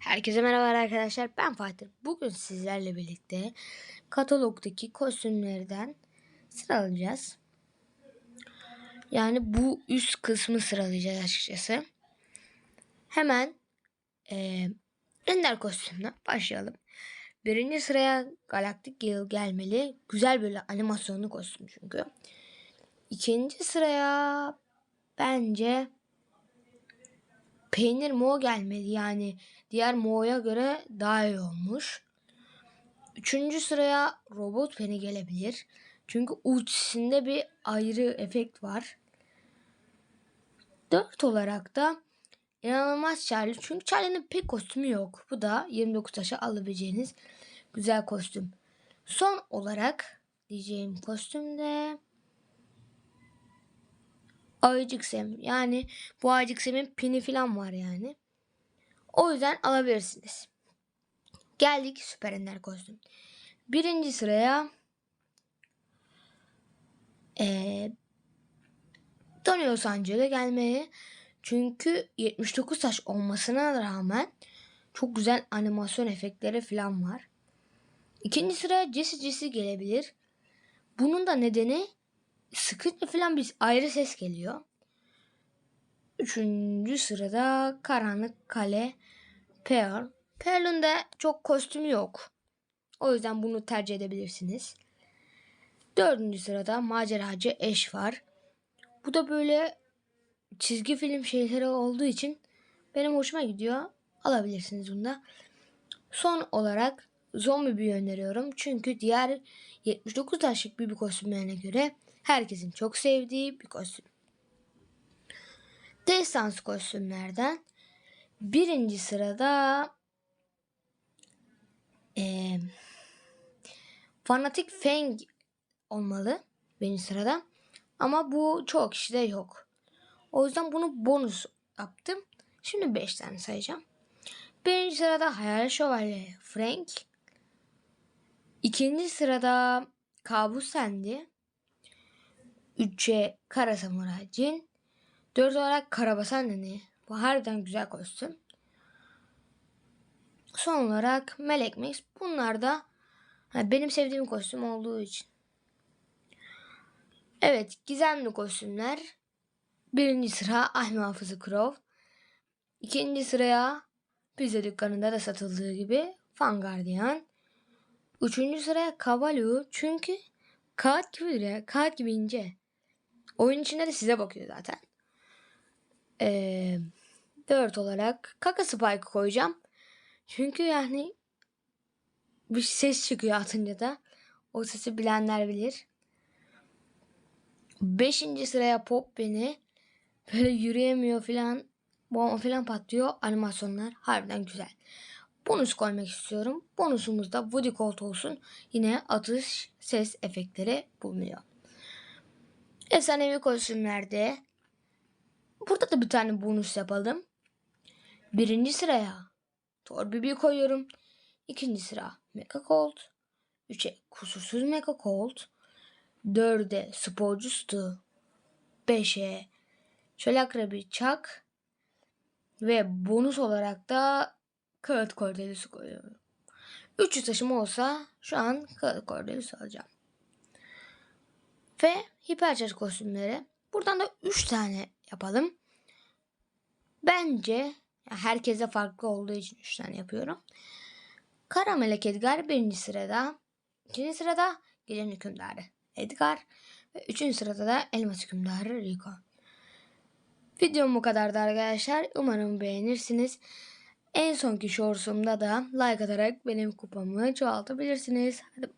Herkese merhaba arkadaşlar. Ben Fatih. Bugün sizlerle birlikte katalogdaki kostümlerden sıralayacağız. Yani bu üst kısmı sıralayacağız açıkçası. Hemen eee Ender kostümüne başlayalım. Birinci sıraya Galaktik Gale gelmeli. Güzel böyle animasyonlu kostüm çünkü. İkinci sıraya bence peynir Mo gelmeli. Yani diğer Mo'ya göre daha iyi olmuş. Üçüncü sıraya robot peni gelebilir. Çünkü ultisinde bir ayrı efekt var. Dört olarak da inanılmaz Charlie. Çünkü Charlie'nin pek kostümü yok. Bu da 29 taşa alabileceğiniz güzel kostüm. Son olarak diyeceğim kostüm de Ayıcık Sem. Yani bu Ayıcık Sem'in pini falan var yani. O yüzden alabilirsiniz. Geldik Süper Ender kostüm. Birinci sıraya ee, Tonio Sancı'da gelmeye. Çünkü 79 taş olmasına rağmen çok güzel animasyon efektleri falan var. İkinci sıraya Jesse Jesse gelebilir. Bunun da nedeni sıkıntı falan bir ayrı ses geliyor. Üçüncü sırada Karanlık Kale Pearl. Pearl'ün de çok kostümü yok. O yüzden bunu tercih edebilirsiniz. Dördüncü sırada Maceracı Eş var. Bu da böyle çizgi film şeyleri olduğu için benim hoşuma gidiyor. Alabilirsiniz bunu da. Son olarak zombi bir öneriyorum. Çünkü diğer 79 taşlık bir kostümlerine göre herkesin çok sevdiği bir kostüm. Destans kostümlerden birinci sırada eee Fanatik Fang olmalı birinci sırada. Ama bu çoğu kişide yok. O yüzden bunu bonus yaptım. Şimdi 5 tane sayacağım. Birinci sırada Hayal Şövalye Frank. İkinci sırada Kabus Sendi. Üçe Kara Samuray Jin. Dört olarak Karabasan Nene. Bu harbiden güzel kostüm. Son olarak Melek Mix. Bunlar da benim sevdiğim kostüm olduğu için. Evet gizemli kostümler. Birinci sıra Ahmi Hafızı Crow. İkinci sıraya pizza dükkanında da satıldığı gibi Fan Guardian. Üçüncü sıraya Cavallo çünkü kağıt gibi ya. Kağıt gibi ince. Oyun içinde de size bakıyor zaten. Ee, dört olarak Kaka Spike koyacağım. Çünkü yani bir ses çıkıyor atınca da. O sesi bilenler bilir. Beşinci sıraya Pop beni böyle yürüyemiyor filan. Bomba filan patlıyor. Animasyonlar harbiden güzel. Bonus koymak istiyorum. Bonusumuz da Woody Colt olsun. Yine atış ses efektleri bulunuyor. Efsanevi kostümlerde burada da bir tane bonus yapalım. Birinci sıraya Thor Bibi koyuyorum. İkinci sıra Mecha Colt. Üçe kusursuz Mecha Colt. Dörde sporcu Stu. Beşe Çöl Akrebi Chuck. Ve bonus olarak da kağıt kordelisi koyuyorum. 300 taşıma olsa şu an kağıt kordelisi alacağım. Ve hipercharge kostümleri. Buradan da 3 tane yapalım. Bence herkese farklı olduğu için 3 tane yapıyorum. Kara Melek Edgar birinci sırada. ikinci sırada Gecenin Hükümdarı Edgar. Ve üçüncü sırada da Elmas Hükümdarı Rico. Videom bu kadardı arkadaşlar. Umarım beğenirsiniz. En sonki shortsumda da like atarak benim kupamı çoğaltabilirsiniz. Hadi